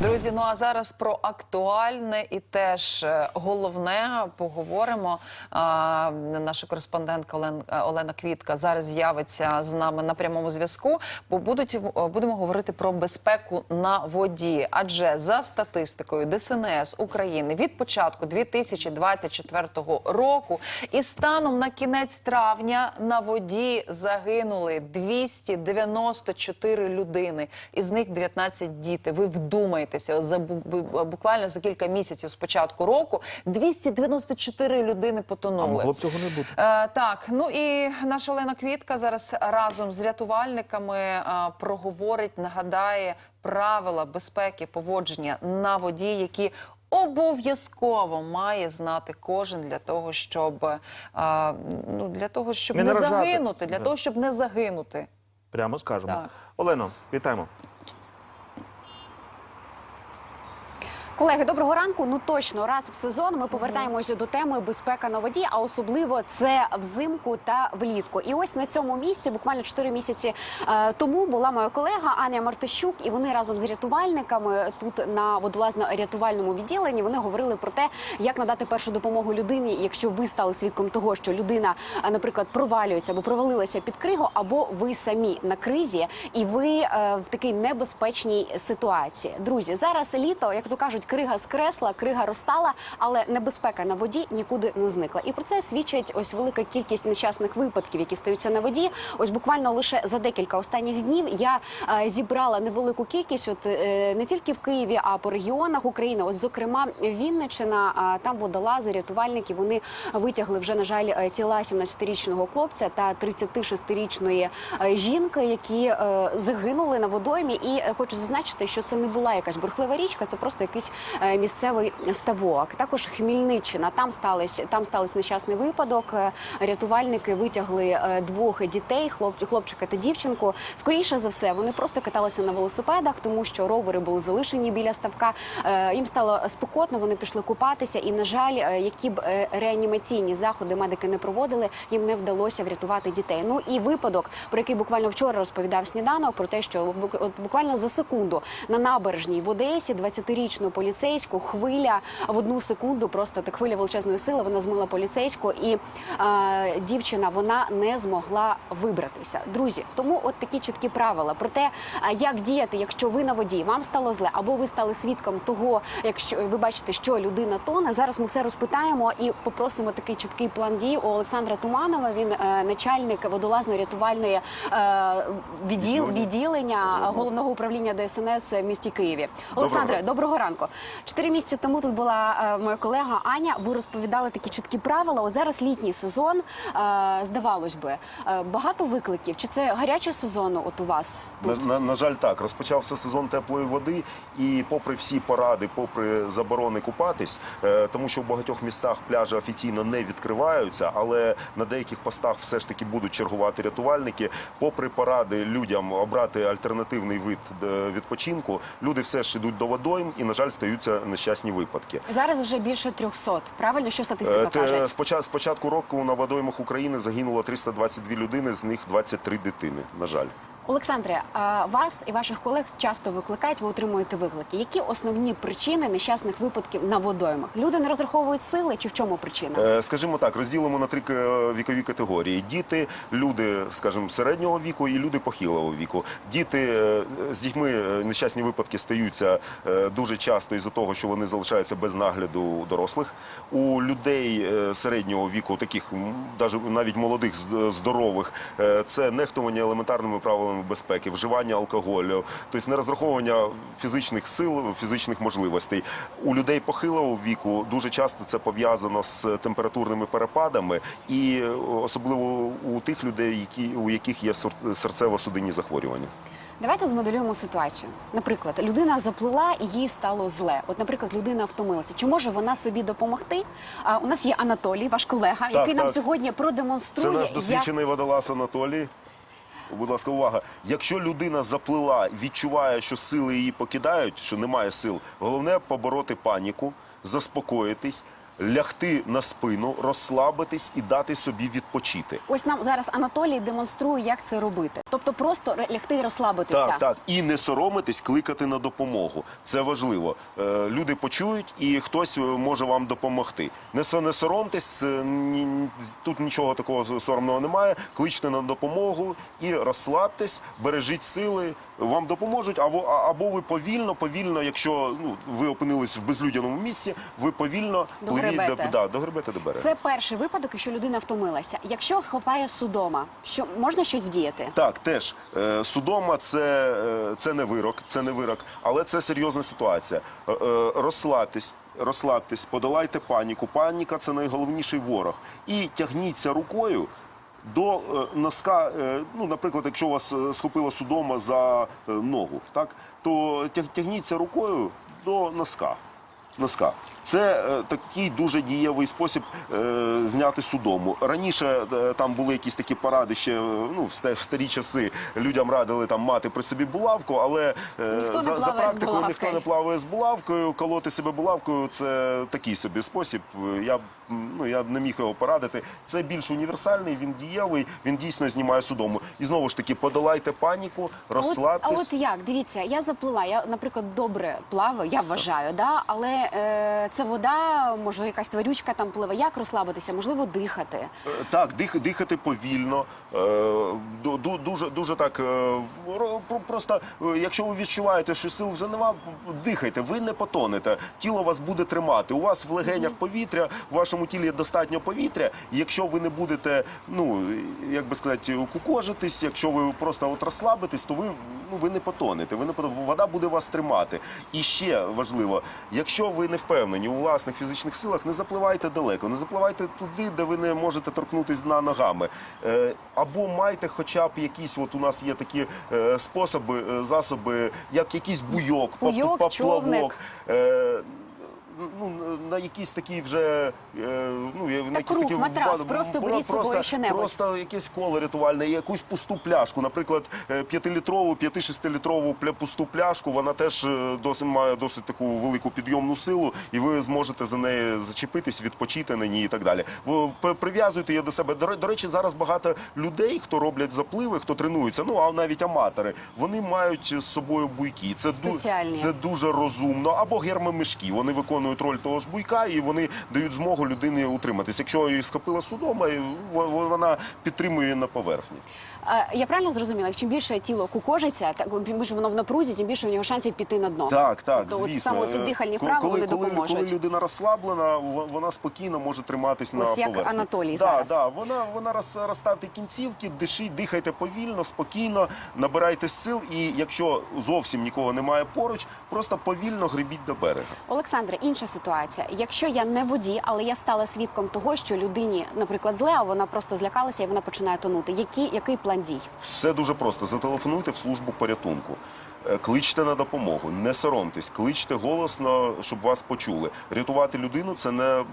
Друзі, ну а зараз про актуальне і теж е, головне поговоримо. А, наша кореспондентка Олен, е, Олена Квітка зараз з'явиться з нами на прямому зв'язку. Бо будуть е, будемо говорити про безпеку на воді. Адже за статистикою ДСНС України від початку 2024 року і станом на кінець травня на воді загинули 294 людини. Із них 19 діти. Ви вдумайтеся, от за бу- бу- буквально за кілька місяців з початку року 294 людини А потонули. могло б цього не бути. Е, так, ну і наша Олена Квітка зараз разом з рятувальниками е, проговорить, нагадає правила безпеки поводження на воді, які обов'язково має знати кожен для того, щоб е, ну для того, щоб Не не, загинути, для того, щоб не загинути. Прямо скажемо. Так. Олено, вітаємо. Колеги, доброго ранку. Ну точно раз в сезон ми повертаємося до теми безпека на воді, а особливо це взимку та влітку. І ось на цьому місці, буквально 4 місяці е, тому, була моя колега Аня Мартищук, і вони разом з рятувальниками тут на водолазно-рятувальному відділенні вони говорили про те, як надати першу допомогу людині, якщо ви стали свідком того, що людина, е, наприклад, провалюється або провалилася під кригу, або ви самі на кризі, і ви е, в такій небезпечній ситуації. Друзі, зараз літо, як то кажуть, крига скресла, крига розстала, але небезпека на воді нікуди не зникла. І про це свідчить ось велика кількість нещасних випадків, які стаються на воді. Ось буквально лише за декілька останніх днів я е, зібрала невелику кількість, от е, не тільки в Києві, а по регіонах України. От, зокрема, Вінничина, а там водолази, рятувальники. Вони витягли вже на жаль е, тіла 17-річного хлопця та 36-річної е, жінки, які е, загинули на водоймі. І е, хочу зазначити, що це не була якась бурхлива річка, це просто якийсь е, місцевий ставок. Також Хмільниччина. Там сталося там стався нещасний випадок. Е, Рятувальники витягли е, двох дітей, хлоп, хлопчика та дівчинку. Скоріше за все, вони просто каталися на велосипедах, тому що ровери були залишені біля ставка. Їм стало спекотно, вони пішли купатися. І, на жаль, які б реанімаційні заходи медики не проводили, їм не вдалося врятувати дітей. Ну і випадок, про який буквально вчора розповідав сніданок, про те, що буквально за секунду на набережній в Одесі 20-річну поліцейську хвиля в одну секунду, просто так хвиля величезної сили. Вона змила поліцейську, і е, дівчина вона не змогла вибратися. Друзі, тому от такі чіткі правила про те, як діяти, якщо ви на воді, вам стало зле, або ви стали свідком того, якщо ви бачите, що людина тоне. Зараз ми все розпитаємо і попросимо такий чіткий план дій у Олександра Туманова. Він е, начальник водолазно-рятувальної е, відділ, Відділення. головного управління ДСНС в місті Києві. Олександре, доброго ранку. Чотири місяці тому тут була е, моя колега Аня. Ви розповідали такі чіткі правила. О, зараз літній сезон. Е, здавалось би, е, багато викликів. Чи це гарячий сезон? От у вас На, на, на жаль, так розпочався сезон теплої води, і попри всі поради, попри заборони купатись, тому що в багатьох містах пляжі офіційно не відкриваються, але на деяких постах все ж таки будуть чергувати рятувальники. Попри поради людям обрати альтернативний вид відпочинку, люди все ж йдуть до водойм і, на жаль, стаються нещасні випадки. Зараз вже більше 300. Правильно, що статистика Е, те- каже? Спочатку, поча- з початку року на водоймах України загинуло 322 людини, з них 23 дитини. На жаль. Олександре, вас і ваших колег часто викликають, ви отримуєте виклики. Які основні причини нещасних випадків на водоймах? Люди не розраховують сили, чи в чому причина? Е, Скажімо так, розділимо на три вікові категорії: діти, люди, скажімо, середнього віку і люди похилого віку. Діти е, з дітьми е, нещасні випадки стаються дуже часто із-за того, що вони залишаються без нагляду дорослих. У людей середнього віку, таких навіть молодих здорових, це нехтування елементарними правилами безпеки, вживання алкоголю, тобто не розраховування фізичних сил, фізичних можливостей. У людей похилого віку дуже часто це пов'язано з температурними перепадами, і е, особливо у тих людей, які у яких є серцево-судинні захворювання. Давайте змоделюємо ситуацію. Наприклад, людина заплила і їй стало зле. От, наприклад, людина втомилася. Чи може вона собі допомогти? А, у нас є Анатолій, ваш колега, який нам так. сьогодні Це продемонструє, наш як досвідчений водолаз Анатолій. Будь ласка, увага. Якщо людина заплила, відчуває, що сили її покидають, що немає сил, головне побороти паніку, заспокоїтись, лягти на спину, розслабитись і дати собі відпочити. ось нам зараз Анатолій демонструє, як це робити. Тобто просто лягти і розслабитися. Так, так. І не соромитись, кликати на допомогу. Це важливо. Е, люди почують, і хтось е, може вам допомогти. Не, не соромтесь, е, ні- тут нічого такого соромного немає. Кличте на допомогу і розслабтесь, бережіть сили. Вам допоможуть, або, або ви повільно, повільно, якщо ну, ви опинились в безлюдяному місці, ви повільно пливіть Догребете. до, да, догребете до берега. Це перший випадок, якщо людина втомилася. Якщо хапає судома, що можна щось вдіяти? Так, теж Е, судома це, е, це не вирок, це не вирок, але це серйозна ситуація. Е, е, Розслабтесь. Розслабтесь, подолайте паніку. Паніка це найголовніший ворог. І тягніться рукою до е, носка. е, Ну, наприклад, якщо вас е, схопила судома за е, ногу, так то тяг- тягніться рукою до носка. Носка. Це е, такий дуже дієвий спосіб е, зняти судому. Раніше е, там були якісь такі поради ще ну, в ста- старі часи людям радили там мати при собі булавку, але Ніхто за, за практикою ніхто не плаває з булавкою. Колоти себе булавкою це такий собі спосіб. Я б ну я не міг його порадити. Це більш універсальний, він дієвий, він дійсно знімає судому. І знову ж таки, подолайте паніку, А от, а от як? Дивіться, я заплила. Я, наприклад, добре плаваю, я вважаю, да? але е, це вода, може, якась тварючка там пливе. Як розслабитися? Можливо, дихати. Е, Так, дих, дихати повільно, е, ду- ду- дуже, дуже так. е, ро- про- Просто, якщо ви відчуваєте, що сил вже нема, дихайте, ви не потонете. Тіло вас буде тримати. У вас в легенях повітря, в вашому тілі є достатньо повітря. І якщо ви не будете, ну як би сказати, кукожитись, якщо ви просто от розслабитесь, то ви ну ви не потонете. Ви не потонете. Вода буде вас тримати. І ще важливо, якщо ви не впевнені у власних фізичних силах, не запливайте далеко, не запливайте туди, де ви не можете торкнутися дна ногами. Е, або майте хоча б якісь, от у нас є такі е, способи, е, засоби, як якийсь буйок, Буйок, поплавок. човник. Ну, на якісь такі вже е, ну я- на якісь круг, такі матрас, ба- просто беріть з просто- собою що-небудь. Просто якесь коло рятувальне, якусь пусту пляшку, наприклад, е, п'ятилітрову, п'яти-шестилітрову пля- пусту пляшку. Вона теж е, досить має досить таку велику підйомну силу, і ви зможете за неї зачепитись, відпочити на ній і так далі. Ви при- прив'язуйте її до себе. До, ре- до речі, зараз багато людей, хто роблять запливи, хто тренується, ну а навіть аматори, вони мають з собою буйки. Це ду- Спеціальні. це дуже розумно. Або гермомішки. Вони виконують роль того ж буйка, і вони дають змогу людині утриматись. Якщо її схопила судома, і во- во- вона підтримує на поверхні. Я правильно зрозуміла? Чим більше тіло кукожиться, так тим більше воно в напрузі, тим більше в нього шансів піти на дно. Так, так, Тобто от звісно. саме ці Е, дихальні коли- вправи вони коли, допоможуть. Коли людина розслаблена, вона спокійно може триматись на Ось як. Анатолій да, зараз. Да, вона, вона роз, розставте кінцівки, дишіть, дихайте повільно, спокійно, набирайте сил, і якщо зовсім нікого немає поруч, просто повільно гребіть до берега. Олександре, інша ситуація. Якщо я не воді, але я стала свідком того, що людині, наприклад, зле, а вона просто злякалася і вона починає тонути. Які, який план дій? Все дуже просто. Зателефонуйте в службу порятунку. Е, Кличте на допомогу, не соромтесь, кличте голосно, щоб вас почули. Рятувати людину це не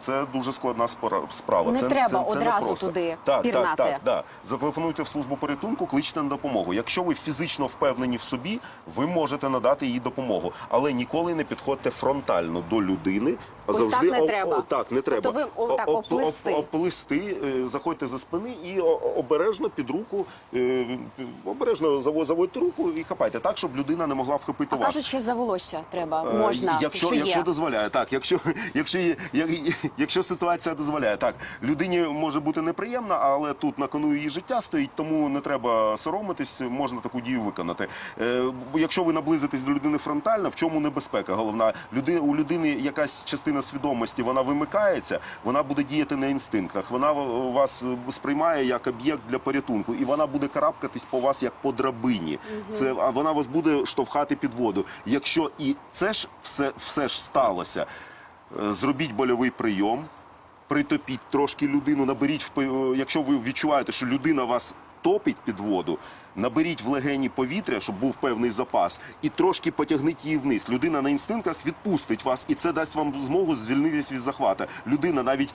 це дуже складна справа. Не це, треба це, це одразу непросто. туди так, пірнати. Так, так, да. Зателефонуйте в службу порятунку, кличте на допомогу. Якщо ви фізично впевнені в собі, ви можете надати їй допомогу, але ніколи не підходьте фронтально до людини. Ось завжди так не о- треба. о- так, не треба. Тобто ви О- оп- оплести. оп- оплести, е, заходьте за спини і обережно під руку, е, обережно заво- заводьте руку і хапайте так, щоб людина не могла вхопити А вас. кажуть, що за волосся треба, Е, можна, якщо, якщо, якщо є. дозволяє, так, якщо, якщо, є- як- якщо ситуація дозволяє, так, людині може бути неприємна, але тут на кону її життя стоїть, тому не треба соромитись, можна таку дію виконати. Е, бо якщо ви наблизитесь до людини фронтально, в чому небезпека? Головна людина у людини якась частина свідомості, вона вимикається, вона буде діяти на інстинктах. Вона в- вас сприймає як об'єкт для порятунку, і вона буде карабкатись по вас як по драбині. Це а вона вас буде штовхати під воду. Якщо і це ж все, все ж сталося, е, зробіть больовий прийом. Притопіть трошки людину, наберіть е, якщо ви відчуваєте, що людина вас топить під воду. Наберіть в легені повітря, щоб був певний запас, і трошки потягніть її вниз. Людина на інстинктах відпустить вас, і це дасть вам змогу звільнитись від захвата. Людина навіть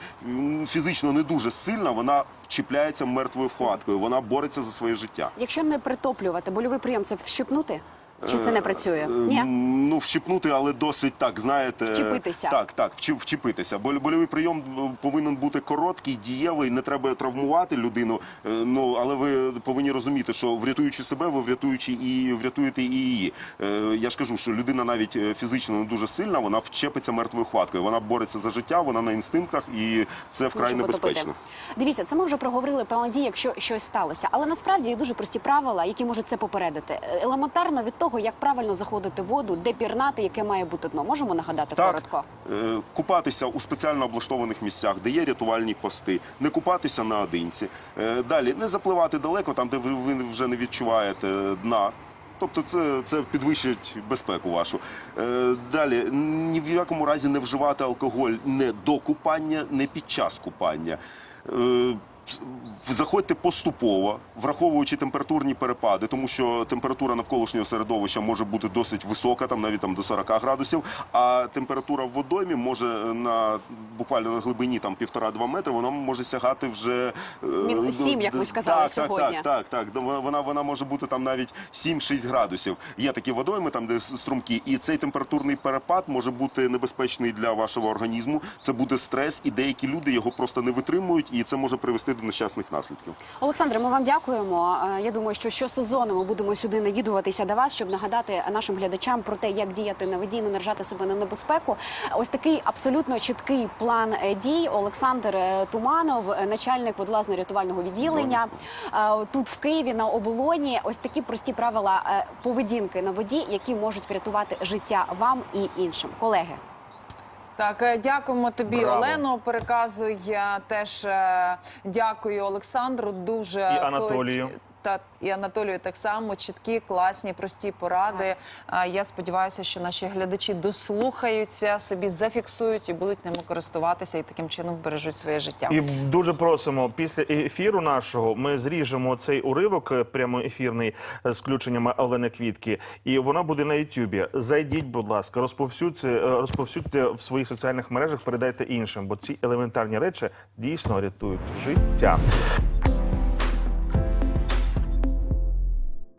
фізично не дуже сильна, вона чіпляється мертвою вхваткою. Вона бореться за своє життя. Якщо не притоплювати, больовий прийом це вщипнути? Чи це не працює? Е, Ні? Ну, вщипнути, але досить так, знаєте. Вчепитися. Так, так, вчепитися. Боль- Больовий прийом е, повинен бути короткий, дієвий, не треба травмувати людину. Е, Ну, але ви повинні розуміти, що врятуючи себе, ви врятуючи і врятуєте і її. Е, Я ж кажу, що людина навіть е, фізично не дуже сильна, вона вчепиться мертвою хваткою. Вона бореться за життя, вона на інстинктах, і це вкрай потопити. небезпечно. Дивіться, це ми вже проговорили про надії, якщо щось сталося. Але насправді є дуже прості правила, які можуть це попередити. Елементарно від того, як правильно заходити в воду, де пірнати, яке має бути дно. Можемо нагадати Так, коротко. е, купатися у спеціально облаштованих місцях, де є рятувальні пости, не купатися наодинці. Е, Далі не запливати далеко, там, де ви, ви вже не відчуваєте дна. Тобто це, це підвищить безпеку вашу. Е, далі ні в якому разі не вживати алкоголь не до купання, не під час купання. Е, Заходьте поступово, враховуючи температурні перепади, тому що температура навколишнього середовища може бути досить висока, там навіть там до 40 градусів. А температура в водоймі може на буквально на глибині там півтора-два метри, вона може сягати вже е, Мінус до- сім, як ви сказали так, сьогодні. Так, так, так. Вона вона може бути там навіть 7-6 градусів. Є такі водойми, там де струмки, і цей температурний перепад може бути небезпечний для вашого організму. Це буде стрес, і деякі люди його просто не витримують, і це може привести до нещасних наслідків. Олександре, ми вам дякуємо. Е, Я думаю, що щосезону ми будемо сюди навідуватися до вас, щоб нагадати нашим глядачам про те, як діяти на воді, не наражати себе на небезпеку. Ось такий абсолютно чіткий план е, дій. Олександр е, Туманов, начальник водолазно-рятувального відділення тут в Києві на оболоні. Ось такі прості правила поведінки на воді, які можуть врятувати життя вам і іншим. Колеги. Так, е, дякуємо тобі, Браво. Олено. Я теж е, дякую Олександру. Дуже І Анатолію. Та і Анатолію так само чіткі, класні, прості поради. Я сподіваюся, що наші глядачі дослухаються, собі зафіксують і будуть ними користуватися і таким чином бережуть своє життя. І дуже просимо після ефіру нашого ми зріжемо цей уривок е, прямо ефірний е, з включеннями Олени Квітки, і вона буде на Ютубі. Зайдіть, будь ласка, розповсюдьте, е, розповсюдьте в своїх соціальних мережах, передайте іншим, бо ці елементарні речі дійсно рятують життя.